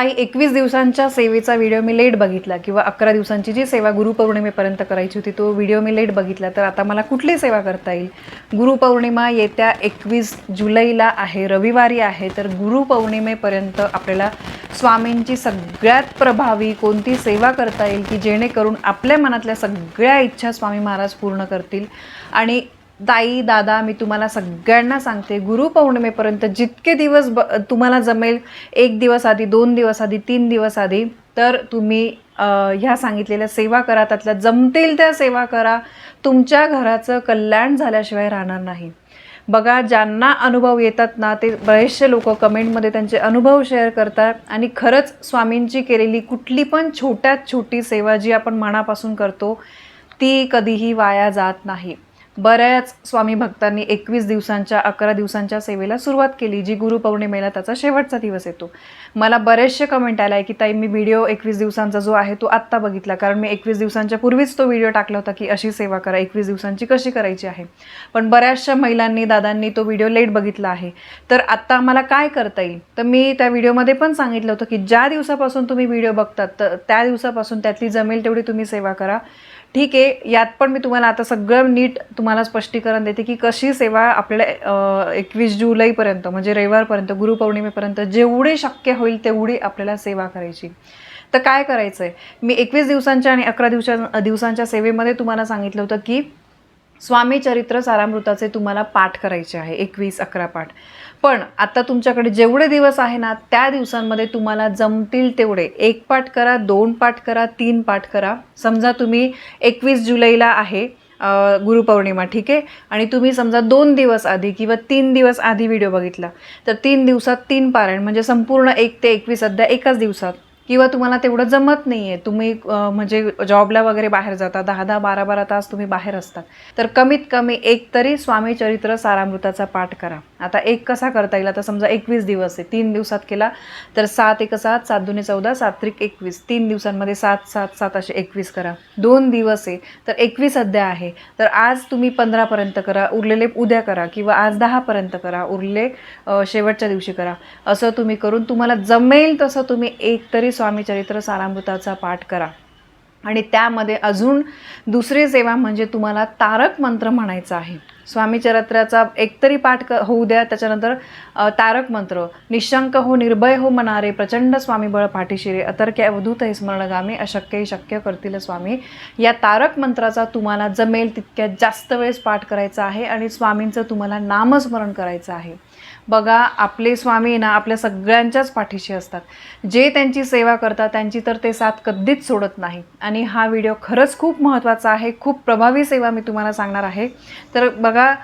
काही एकवीस दिवसांच्या सेवेचा व्हिडिओ मी लेट बघितला किंवा अकरा दिवसांची जी सेवा गुरुपौर्णिमेपर्यंत करायची होती तो व्हिडिओ मी लेट बघितला. तर आता मला कुठली सेवा करता येईल? गुरुपौर्णिमा येत्या एकवीस जुलैला आहे रविवारी आहे. तर गुरुपौर्णिमेपर्यंत आपल्याला स्वामींची सगळ्यात प्रभावी कोणती सेवा करता येईल की जेणेकरून आपल्या मनातल्या सगळ्या इच्छा स्वामी महाराज पूर्ण करतील? आणि ताई दादा मी तुम्हाला सगळ्यांना सांगते गुरुपौर्णिमेपर्यंत जितके दिवस ब तुम्हाला जमेल एक दिवस आधी दोन दिवस आधी तीन दिवस आधी तर तुम्ही ह्या सांगितलेल्या सेवा करा त्यातल्या जमतील त्या सेवा करा. तुमच्या घराचं कल्याण झाल्याशिवाय राहणार नाही. बघा ज्यांना अनुभव येतात ना ते बरेचसे लोक कमेंटमध्ये त्यांचे अनुभव शेअर करतात. आणि खरंच स्वामींची केलेली कुठली पण छोट्यात छोटी सेवा जी आपण मनापासून करतो ती कधीही वाया जात नाही. बऱ्याच स्वामी भक्तांनी एकवीस दिवसांच्या अकरा दिवसांच्या सेवेला सुरुवात केली जी गुरुपौर्णिमेला त्याचा शेवटचा दिवस येतो. मला बरेचसे कमेंट आला आहे की ताई मी व्हिडिओ एकवीस दिवसांचा जो आहे तो आत्ता बघितला कारण मी एकवीस दिवसांच्या पूर्वीच तो व्हिडिओ टाकला होता की अशी सेवा करा एकवीस दिवसांची कशी करायची आहे? पण बऱ्याचशा महिलांनी दादांनी तो व्हिडिओ लेट बघितला आहे. तर आत्ता आम्हाला काय करता येईल? तर मी त्या व्हिडिओमध्ये पण सांगितलं होतं की ज्या दिवसापासून तुम्ही व्हिडिओ बघतात तर त्या दिवसापासून त्यातली जमेल तेवढी तुम्ही सेवा करा. ठीक आहे यात पण मी तुम्हाला आता सगळं नीट तुम्हाला स्पष्टीकरण देते की कशी सेवा आपल्याला एकवीस जुलैपर्यंत म्हणजे रविवारपर्यंत गुरुपौर्णिमेपर्यंत जेवढी शक्य होईल तेवढी आपल्याला सेवा करायची. तर काय करायचं आहे मी एकवीस दिवसांच्या आणि अकरा दिवसा दिवसांच्या सेवेमध्ये तुम्हाला सांगितलं होतं की स्वामी चरित्र सारामृताचे तुम्हाला पाठ करायचे आहे एकवीस अकरा पाठ. पण आता तुमच्याकडे जेवढे दिवस आहे ना त्या दिवसांमध्ये तुम्हाला जमतील तेवढे. एक पाठ करा दोन पाठ करा तीन पाठ करा. समजा तुम्ही एकवीस जुलैला आहे गुरुपौर्णिमा ठीक आहे? आणि तुम्ही समजा दोन दिवस आधी किंवा तीन दिवस आधी व्हिडिओ बघितला तर तीन दिवसात तीन पारायण म्हणजे संपूर्ण एक ते एकवीस अध्याय एकाच दिवसात. किंवा तुम्हाला तेवढं जमत नाही आहे तुम्ही म्हणजे जॉबला वगैरे बाहेर जाता दहा दहा बारा बारा तास तुम्ही बाहेर असतात तर कमीत कमी एक तरी स्वामी चरित्र सारामृताचा पाठ करा. आता एक कसा करता येईल? आता समजा एकवीस दिवस आहे तीन दिवसात केला तर सात एक सात सात दुने चौदा सात त्रिक एकवीस. तीन दिवसांमध्ये सात सात सात असे एकवीस करा. दोन दिवस आहे तर एकवीस अध्याय आहे. तर आज तुम्ही पंधरापर्यंत करा उरलेले उद्या करा किंवा आज दहापर्यंत करा उरले शेवटच्या दिवशी करा. असं तुम्ही करून तुम्हाला जमेल तसं तुम्ही एक तरी स्वामी चरित्र सारामृताचा पाठ करा. आणि त्यामध्ये अजून दुसरी सेवा म्हणजे तुम्हाला तारक मंत्र म्हणायचा आहे. स्वामी चरित्राचा एकतरी पाठ क होऊ द्या त्याच्यानंतर तारक मंत्र निशंक हो निर्भय हो मनारे प्रचंड स्वामी बळ पाठीशिरे अतर्क्य अवधूत हे स्मरणगामी अशक्य शक्य करतील स्वामी. या तारक मंत्राचा तुम्हाला जमेल तितक्या जास्त वेळेस पाठ करायचा आहे आणि स्वामींचं तुम्हाला नामस्मरण करायचं आहे. बघा आपले स्वामी ना आपल्या सगळ्यांच्याच पाठीशी असतात. जे त्यांची सेवा करतात त्यांची तर ते साथ कधीच सोडत नाही आणि हा व्हिडिओ खरंच खूप महत्त्वाचा आहे. खूप प्रभावी सेवा मी तुम्हाला सांगणार आहे. तर बघा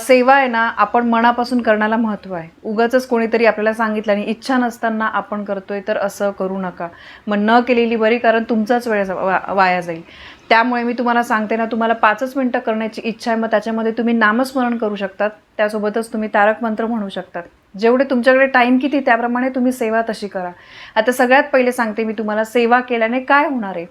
सेवा आहे ना आपण मनापासून करण्याला महत्त्व आहे. उगाचच कोणीतरी आपल्याला सांगितलं आणि इच्छा नसताना आपण करतोय तर असं करू नका. मग न केलेली बरी कारण तुमचाच वेळ जा- वा- वाया जाईल. त्यामुळे मी तुम्हाला सांगते ना तुम्हाला पाचच मिनटं करण्याची इच्छा आहे मग त्याच्यामध्ये तुम्ही नामस्मरण करू शकतात. त्यासोबतच तुम्ही तारक मंत्र म्हणू शकतात. जेवढे तुमच्याकडे टाईम किती त्याप्रमाणे तुम्ही सेवा तशी करा. आता सगळ्यात पहिले सांगते मी तुम्हाला सेवा केल्याने काय होणार आहे?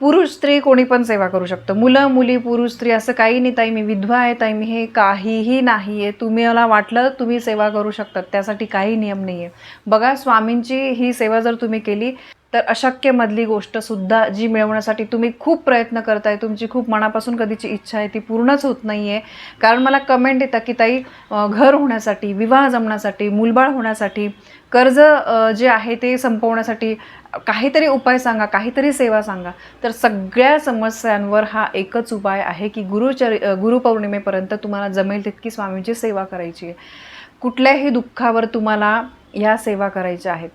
पुरुष स्त्री कोणी पण सेवा करू शकतं. मुलं मुली पुरुष स्त्री असं काही नाही ताई मी विधवा आहे ताई मी हे काहीही नाही आहे तुम्ही मला वाटलं तुम्ही सेवा करू शकतात. त्यासाठी काही नियम नाही आहे बघा स्वामींची ही सेवा जर तुम्ही केली तर अशक्यमधली गोष्टसुद्धा जी मिळवण्यासाठी तुम्ही खूप प्रयत्न करताय तुमची खूप मनापासून कधीची इच्छा आहे ती पूर्णच होत नाही आहे कारण मला कमेंट येतात की ताई घर होण्यासाठी विवाह जमण्यासाठी मुलबाळ होण्यासाठी कर्ज जे आहे ते संपवण्यासाठी काहीतरी उपाय सांगा काहीतरी सेवा सांगा. तर सगळ्या समस्यांवर हा एकच उपाय आहे की गुरुचरि गुरुपौर्णिमेपर्यंत तुम्हाला जमेल तितकी स्वामींची सेवा करायची आहे. कुठल्याही दुःखावर तुम्हाला ह्या सेवा करायच्या आहेत.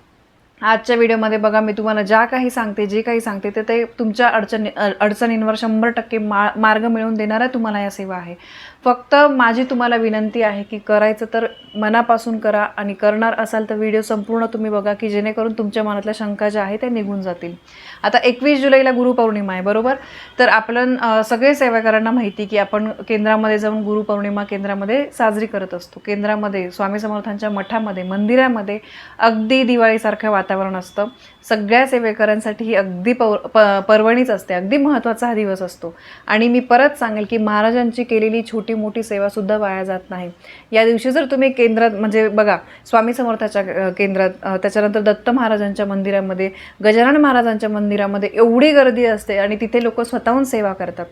आजच्या व्हिडिओमध्ये बघा मी तुम्हाला ज्या काही सांगते जे काही सांगते ते ते तुमच्या अडचणी अडचणींवर शंभर टक्के मा मार्ग मिळवून देणाऱ्या तुम्हाला या सेवा आहे. फक्त माझी तुम्हाला विनंती आहे की करायचं तर मनापासून करा आणि करणार असाल तर व्हिडिओ संपूर्ण तुम्ही बघा की जेणेकरून तुमच्या मनातल्या शंका ज्या आहेत त्या निघून जातील. आता एकवीस जुलैला गुरुपौर्णिमा आहे बरोबर? तर आपण सगळे सेवाकारांना माहिती की आपण केंद्रामध्ये जाऊन गुरुपौर्णिमा केंद्रामध्ये साजरी करत असतो. केंद्रामध्ये स्वामी समर्थांच्या मठामध्ये मंदिरामध्ये अगदी दिवाळीसारख्या दिवाळीसारखं वातावरण असतं. सगळ्या सेवेकरांसाठी ही अगदी पौ प पर्वणीच असते. अगदी महत्त्वाचा हा दिवस असतो. आणि मी परत सांगेल की महाराजांची केलेली छोटी मोठी सेवासुद्धा वाया जात नाही. या दिवशी जर तुम्ही केंद्रात म्हणजे बघा स्वामी समर्थाच्या केंद्रात त्याच्यानंतर दत्त महाराजांच्या मंदिरामध्ये गजानन महाराजांच्या मंदिरामध्ये एवढी गर्दी असते आणि तिथे लोक स्वतःहून सेवा करतात.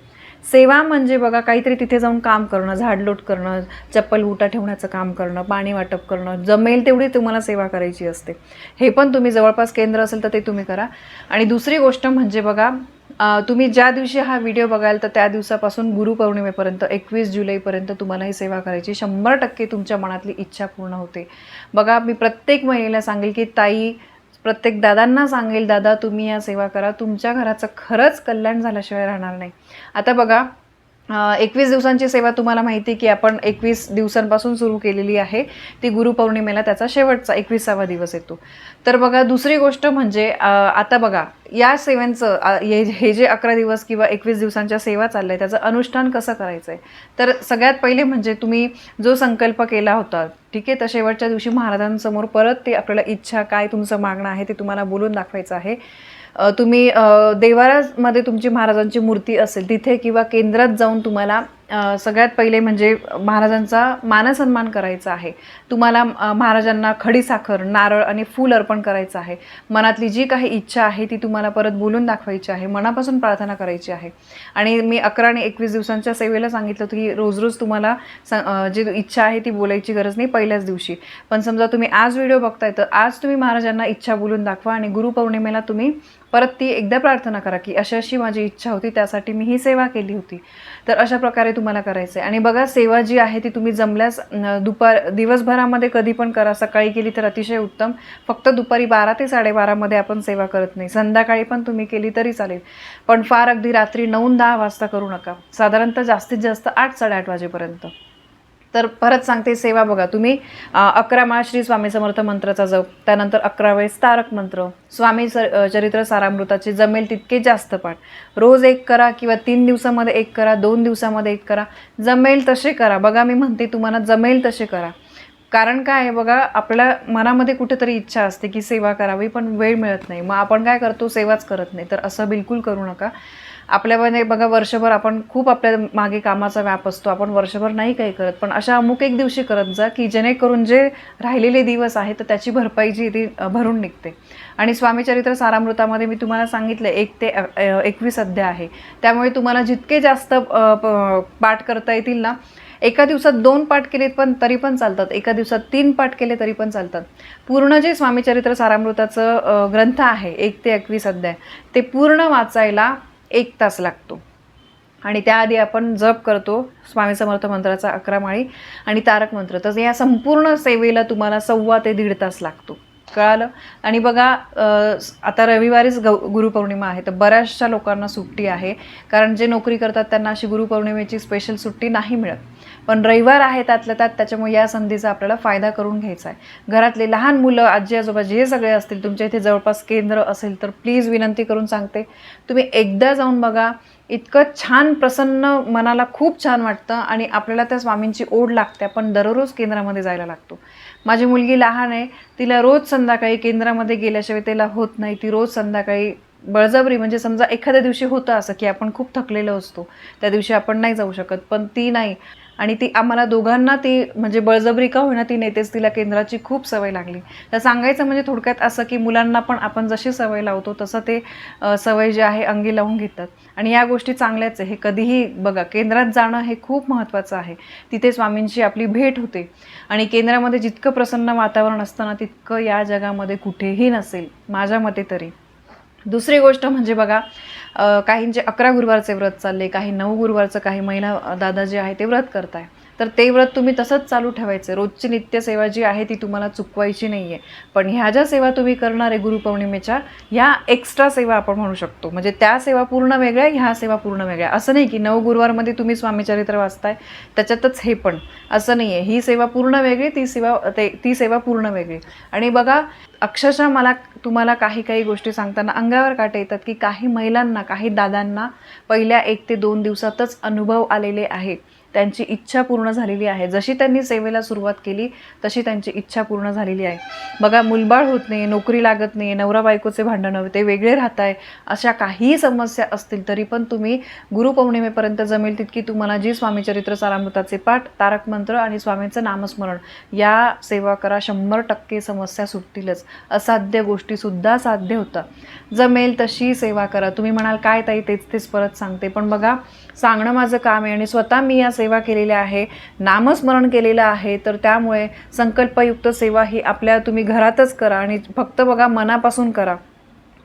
सेवा म्हणजे बघा काहीतरी तिथे जाऊन काम करणं झाडलोट करणं चप्पल उटा ठेवण्याचं काम करणं पाणी वाटप करणं जमेल तेवढी तुम्हाला सेवा करायची असते. हे पण तुम्ही जवळपास केंद्र असेल तर ते तुम्ही करा. आणि दुसरी गोष्ट म्हणजे बघा तुम्ही ज्या दिवशी हा व्हिडिओ बघाल तर त्या दिवसापासून गुरुपौर्णिमेपर्यंत एकवीस जुलैपर्यंत तुम्हाला ही सेवा करायची. शंभर टक्के तुमच्या मनातली इच्छा पूर्ण होते. बघा मी प्रत्येक महिलेला सांगेल की ताई प्रत्येक दादांना सांगेल दादा तुम्ही या सेवा करा. तुमच्या घराचं खरंच कल्याण झाल्याशिवाय राहणार नाही. आता बघा एकवीस दिवसांची सेवा तुम्हाला माहिती की आपण एकवीस दिवसांपासून सुरू केलेली आहे. ती गुरुपौर्णिमेला त्याचा शेवटचा एकविसावा दिवस येतो. तर बघा दुसरी गोष्ट म्हणजे आता बघा या सेवांचं हे जे अकरा दिवस किंवा एकवीस दिवसांच्या सेवा चालल्या आहे त्याचं अनुष्ठान कसं करायचं आहे तर सगळ्यात पहिले म्हणजे तुम्ही जो संकल्प केला होता ठीक आहे तर शेवटच्या दिवशी महाराजांसमोर परत ते आपल्याला इच्छा काय तुमचं मागणं आहे ते तुम्हाला बोलून दाखवायचं आहे. तुम्ही देवारामध्ये तुमची महाराजांची मूर्ती असेल तिथे किंवा केंद्रात जाऊन तुम्हाला सगळ्यात पहिले म्हणजे महाराजांचा मानसन्मान करायचा आहे. तुम्हाला महाराजांना खडीसाखर नारळ आणि फूल अर्पण करायचं आहे. मनातली जी काही इच्छा आहे ती तुम्हाला परत बोलून दाखवायची आहे. मनापासून प्रार्थना करायची आहे. आणि मी अकरा आणि एकवीस दिवसांच्या सेवेला सांगितलं होतं की रोज रोज तुम्हाला स जी इच्छा आहे ती बोलायची गरज नाही पहिल्याच दिवशी. पण समजा तुम्ही आज व्हिडिओ बघताय तर आज तुम्ही महाराजांना इच्छा बोलून दाखवा आणि गुरुपौर्णिमेला तुम्ही परत ती एकदा प्रार्थना करा की अशी अशी माझी इच्छा होती त्यासाठी मी ही सेवा केली होती. तर अशा प्रकारे तुम्हाला करायचं आहे आणि बघा सेवा जी आहे ती तुम्ही जमल्यास दुपार दिवसभरामध्ये कधी पण करा. सकाळी केली तर अतिशय उत्तम. फक्त दुपारी बारा ते साडेबारामध्ये आपण सेवा करत नाही. संध्याकाळी पण तुम्ही केली तरी चालेल. पण फार अगदी रात्री नऊ दहा वाजता करू नका. साधारणतः जास्तीत जास्त आठ साडेआठ वाजेपर्यंत. तर परत सांगते सेवा बघा. तुम्ही अकरा माळ श्री स्वामी समर्थ मंत्राचा जप त्यानंतर अकरा वेळेस तारक मंत्र स्वामी सर चरित्र सारामृताचे जमेल तितके जास्त पाठ. रोज एक करा किंवा तीन दिवसामध्ये एक करा दोन दिवसामध्ये एक करा. जमेल तसे करा. बघा मी म्हणते तुम्हाला जमेल तसे करा. कारण काय आहे बघा आपल्या मनामध्ये कुठेतरी इच्छा असते की सेवा करावी पण वेळ मिळत नाही. मग आपण काय करतो? सेवाच करत नाही. तर असं बिलकुल करू नका. आपल्यामध्ये बघा वर्षभर आपण खूप आपल्या मागे कामाचा व्याप असतो. आपण वर्षभर नाही काही करत पण अशा अमुक एक दिवशी करत जा की जेणेकरून जे राहिलेले दिवस आहेत तर त्याची भरपाई जी ती भरून निघते. आणि स्वामीचरित्र सारामृतामध्ये मी तुम्हाला सांगितलं एक ते एकवीस अध्याय आहे. त्यामुळे तुम्हाला जितके जास्त प- पाठ करता येतील ना एका दिवसात दोन पाठ केलेत पण तरी पण चालतात. एका दिवसात तीन पाठ केले तरी पण चालतात. पूर्ण जे स्वामीचरित्र सारामृताचं ग्रंथ आहे एक ते एकवीस अध्याय ते पूर्ण वाचायला एक तास लागतो. आणि त्याआधी आपण जप करतो स्वामी समर्थ मंत्राचा अकरा माळी आणि तारक मंत्र. तर या संपूर्ण सेवेला तुम्हाला सव्वा ते दीड तास लागतो. कळालं? आणि बघा आता रविवारीच ग गुरुपौर्णिमा आहे तर बऱ्याचशा लोकांना सुट्टी आहे. कारण जे नोकरी करतात त्यांना अशी गुरुपौर्णिमेची स्पेशल सुट्टी नाही मिळत. पण रविवार आहे त्यातल्या त्यात त्याच्यामुळे या संधीचा आपल्याला फायदा करून घ्यायचा आहे. घरातले लहान मुलं आजी आजोबा जे सगळे असतील तुमच्या इथे जवळपास केंद्र असेल तर प्लीज विनंती करून सांगते. तुम्ही एकदा जाऊन बघा इतकं छान प्रसन्न मनाला खूप छान वाटतं आणि आपल्याला त्या स्वामींची ओढ लागते. आपण दररोज केंद्रामध्ये जायला लागतो. माझी मुलगी लहान आहे तिला रोज संध्याकाळी केंद्रामध्ये गेल्याशिवाय तिला होत नाही. ती रोज संध्याकाळी बळजबरी म्हणजे समजा एखाद्या दिवशी होतं असं की आपण खूप थकलेलो असतो त्या दिवशी आपण नाही जाऊ शकत. पण ती नाही. आणि ती आम्हाला दोघांना ती म्हणजे बळजबरी का होईना ती नेतेच तिला केंद्राची खूप सवय लागली. तर सांगायचं म्हणजे थोडक्यात असं की मुलांना पण आपण जशी सवय लावतो तसं ते सवय जी आहे अंगी लावून घेतात. आणि या गोष्टी चांगल्याच आहे. हे कधीही बघा केंद्रात जाणं हे खूप महत्त्वाचं आहे. तिथे स्वामींची आपली भेट होते. आणि केंद्रामध्ये जितकं प्रसन्न वातावरण असतं ना तितकं या जगामध्ये कुठेही नसेल. माझ्या मते तरी. दुसरी गोष्ट म्हणजे बघा काहींचे अकरा गुरुवारचे व्रत चालले काही नऊ गुरुवारचं काही महिला दादा जे आहे ते व्रत करताय. तर ते व्रत तुम्ही तसंच चालू ठेवायचं. रोजची नित्यसेवा जी आहे ती तुम्हाला चुकवायची नाही आहे पण ह्या ज्या सेवा तुम्ही करणार आहे गुरुपौर्णिमेच्या ह्या एक्स्ट्रा सेवा आपण म्हणू शकतो. म्हणजे त्या सेवा पूर्ण वेगळ्या ह्या सेवा पूर्ण वेगळ्या. असं नाही की नऊ गुरुवारमध्ये तुम्ही स्वामीचरित्र वाचताय त्याच्यातच हे पण. असं नाही आहे ही सेवा पूर्ण वेगळी ती सेवा ते ती सेवा पूर्ण वेगळी. आणि बघा अक्षरशः मला तुम्हाला काही काही गोष्टी सांगताना अंगावर काटे येतात की काही महिलांना काही दादांना पहिल्या एक ते दोन दिवसातच अनुभव आलेले आहे त्यांची इच्छा पूर्ण झालेली आहे. जशी त्यांनी सेवेला सुरुवात केली तशी त्यांची इच्छा पूर्ण झालेली आहे. बघा मुलबाळ होत नाही नोकरी लागत नाही नवरा बायकोचे भांडणं ते वेगळे राहत आहे अशा काहीही समस्या असतील तरी पण तुम्ही गुरुपौर्णिमेपर्यंत जमेल तितकी तुम्हाला जी स्वामीचरित्र सारामृताचे पाठ तारक मंत्र आणि स्वामींचं नामस्मरण या सेवा करा शंभर टक्के समस्या सुटतीलच. असाध्य गोष्टीसुद्धा साध्य होतात. जमेल तशी सेवा करा. तुम्ही म्हणाल काय ताई तेच तेच परत सांगते. पण बघा सांगणं माझं काम आहे आणि स्वतः मी या सेवा सेवा केलेल्या आहे नामस्मरण केलेलं आहे तर त्यामुळे संकल्पयुक्त सेवा ही आपल्या तुम्ही घरातच करा आणि फक्त बघा मनापासून करा.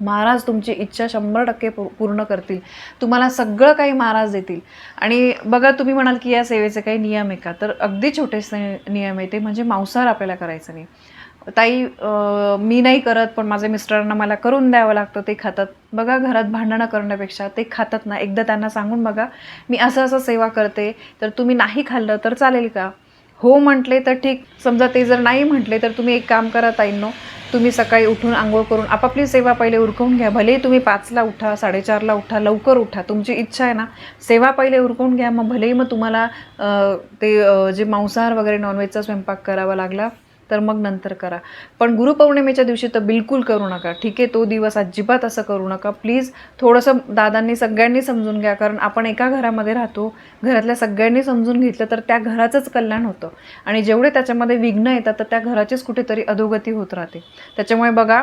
महाराज तुमची इच्छा शंभर टक्के पूर्ण करतील. तुम्हाला सगळं काही महाराज देतील. आणि बघा तुम्ही म्हणाल की या सेवेचे काही नियम आहे का? तर अगदी छोटेसे नियम आहे ते म्हणजे मांसाहार आपल्याला करायचं नाही. ताई मी नाही करत पण माझ्या मिस्टरांना मला करून द्यावं लागतं ते खातात. बघा घरात भांडणं करण्यापेक्षा ते खातात ना. एकदा त्यांना सांगून बघा मी असं असं सेवा करते तर तुम्ही नाही खाल्लं तर चालेल का? हो म्हटले तर ठीक. समजा ते जर नाही म्हटले तर तुम्ही एक काम करा ताईंनो. तुम्ही सकाळी उठून आंघोळ करून आपापली सेवा पहिले उरकवून घ्या. भलेही तुम्ही पाचला उठा साडेचारला उठा लवकर उठा. तुमची इच्छा आहे ना. सेवा पहिले उरकवून घ्या. मग भलेही मग तुम्हाला ते जे मांसाहार वगैरे नॉनव्हेजचा स्वयंपाक करावा लागला तर मग नंतर करा. पण गुरुपौर्णिमेच्या दिवशी तर बिलकुल करू नका. ठीक आहे तो दिवस अजिबात असं करू नका. प्लीज थोडंसं दादांनी सगळ्यांनी समजून घ्या. कारण आपण एका घरामध्ये राहतो घरातल्या सगळ्यांनी समजून घेतलं तर त्या घराचंच कल्याण होतं. आणि जेवढे त्याच्यामध्ये विघ्न येतात तर त्या घराचीच कुठेतरी अधोगती होत राहते. त्याच्यामुळे बघा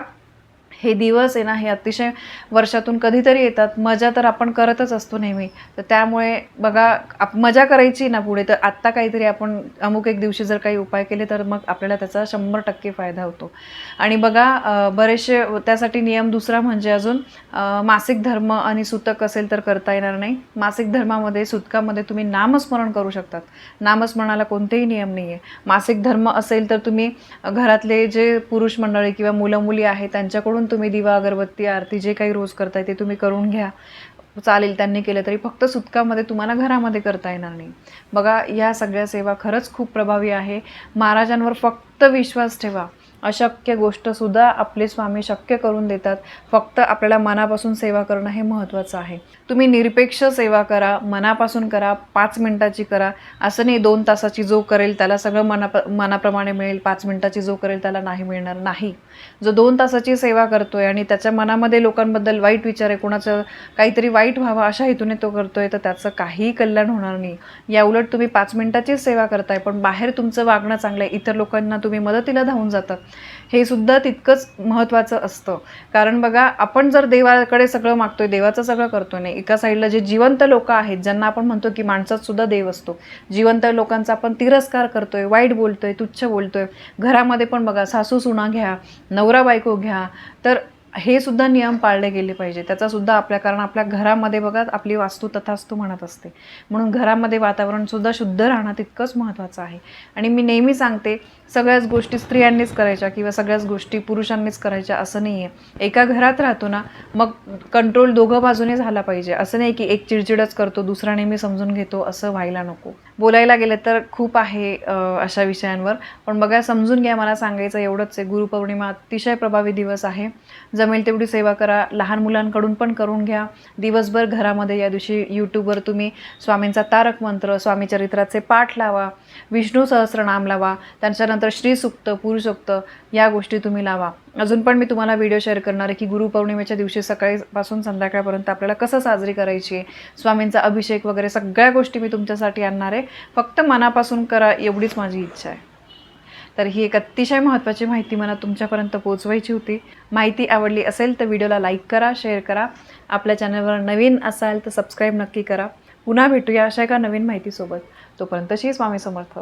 हे दिवस आहे ना हे अतिशय वर्षातून कधीतरी येतात. मजा तर आपण करतच असतो नेहमी. तर त्यामुळे बघा आप मजा करायची ना पुढे. तर आत्ता काहीतरी आपण अमुक एक दिवशी जर काही उपाय केले तर मग आपल्याला त्याचा शंभर टक्के फायदा होतो. आणि बघा बरेचसे त्यासाठी नियम दुसरा म्हणजे अजून मासिक धर्म आणि सुतक असेल तर करता येणार नाही. मासिक धर्मामध्ये सुतकामध्ये तुम्ही नामस्मरण करू शकतात. नामस्मरणाला कोणतेही नियम नाही आहे मासिक धर्म असेल तर तुम्ही घरातले जे पुरुष मंडळी किंवा मुलं मुली आहेत त्यांच्याकडून तुम्ही दिवा अगरबत्ती आरती जे काही रोज करताय ते तुम्ही करून घ्या. चालेल त्यांनी केलं तरी. फक्त सुतकामध्ये तुम्हाला घरामध्ये करता येणार नाही. बघा या सगळ्या सेवा खरंच खूप प्रभावी आहे. महाराजांवर फक्त विश्वास ठेवा. अशक्य गोष्टसुद्धा आपले स्वामी शक्य करून देतात. फक्त आपल्याला मनापासून सेवा करणं हे महत्त्वाचं आहे. तुम्ही निरपेक्ष सेवा करा मनापासून करा पाच मिनटाची करा. असं नाही दोन तासाची जो करेल त्याला सगळं मना मनाप्रमाणे मिळेल पाच मिनटाची जो करेल त्याला नाही मिळणार. नाही. जो दोन तासाची सेवा करतोय आणि त्याच्या मनामध्ये लोकांबद्दल वाईट विचार आहे कोणाचं काहीतरी वाईट व्हावं अशा हेतूने तो करतोय तर त्याचं काहीही कल्याण होणार नाही. या उलट तुम्ही पाच मिनटाचीच सेवा करताय पण बाहेर तुमचं वागणं चांगलं आहे. इतर लोकांना तुम्ही मदतीला धावून जातात. हे सुद्धा तितकंच महत्त्वाचं असतं. कारण बघा आपण जर देवाकडे सगळं मागतोय देवाचं सगळं करतोय नाही एका साईडला जे जिवंत लोक आहेत ज्यांना आपण म्हणतो की माणसात सुद्धा देव असतो. जिवंत लोकांचा आपण तिरस्कार करतोय वाईट बोलतोय तुच्छ बोलतोय. घरामध्ये पण बघा सासू सुना घ्या नवरा बायको घ्या तर हे सुद्धा नियम पाळले गेले पाहिजे. त्याचा सुद्धा आपल्या कारण आपल्या घरामध्ये बघा आपली वास्तू तथास्तू म्हणत असते. म्हणून घरामध्ये वातावरण सुद्धा शुद्ध राहणं तितकंच महत्त्वाचं आहे. आणि मी नेहमी सांगते सगळ्याच गोष्टी स्त्रियांनीच करायच्या किंवा सगळ्याच गोष्टी पुरुषांनीच करायच्या असं नाही आहे एका घरात राहतो ना मग कंट्रोल दोघं बाजूने झाला पाहिजे. असं नाही की एक चिडचिडच करतो दुसरा नेहमी समजून घेतो असं व्हायला नको. बोलायला गेलं तर खूप आहे अशा विषयांवर. पण बघा समजून घ्या मला सांगायचं एवढंच आहे. गुरुपौर्णिमा अतिशय प्रभावी दिवस आहे. जमेल तेवढी सेवा करा. लहान मुलांकडून पण करून घ्या. दिवसभर घरामध्ये या दिवशी यूट्यूबवर तुम्ही स्वामींचा तारक मंत्र स्वामीचरित्राचे पाठ लावा. विष्णू सहस्रनाम लावा. त्याच्यानंतर श्रीसुक्त पुरुषोक्त या गोष्टी तुम्ही लावा. अजून पण मी तुम्हाला व्हिडिओ शेअर करणार आहे की गुरुपौर्णिमेच्या दिवशी सकाळीपासून संध्याकाळपर्यंत आपल्याला कसं साजरी करायची आहे स्वामींचा अभिषेक वगैरे सगळ्या गोष्टी मी तुमच्यासाठी आणणार आहे. फक्त मनापासून करा एवढीच माझी इच्छा आहे. तर ही एक अतिशय महत्त्वाची माहिती मला तुमच्यापर्यंत पोहोचवायची होती. माहिती आवडली असेल तर व्हिडिओला लाईक करा शेअर करा. आपल्या चॅनलवर नवीन असाल तर सबस्क्राईब नक्की करा. पुन्हा भेटूया अशा एका नवीन माहितीसोबत. तोपर्यंतशी स्वामी समर्थ.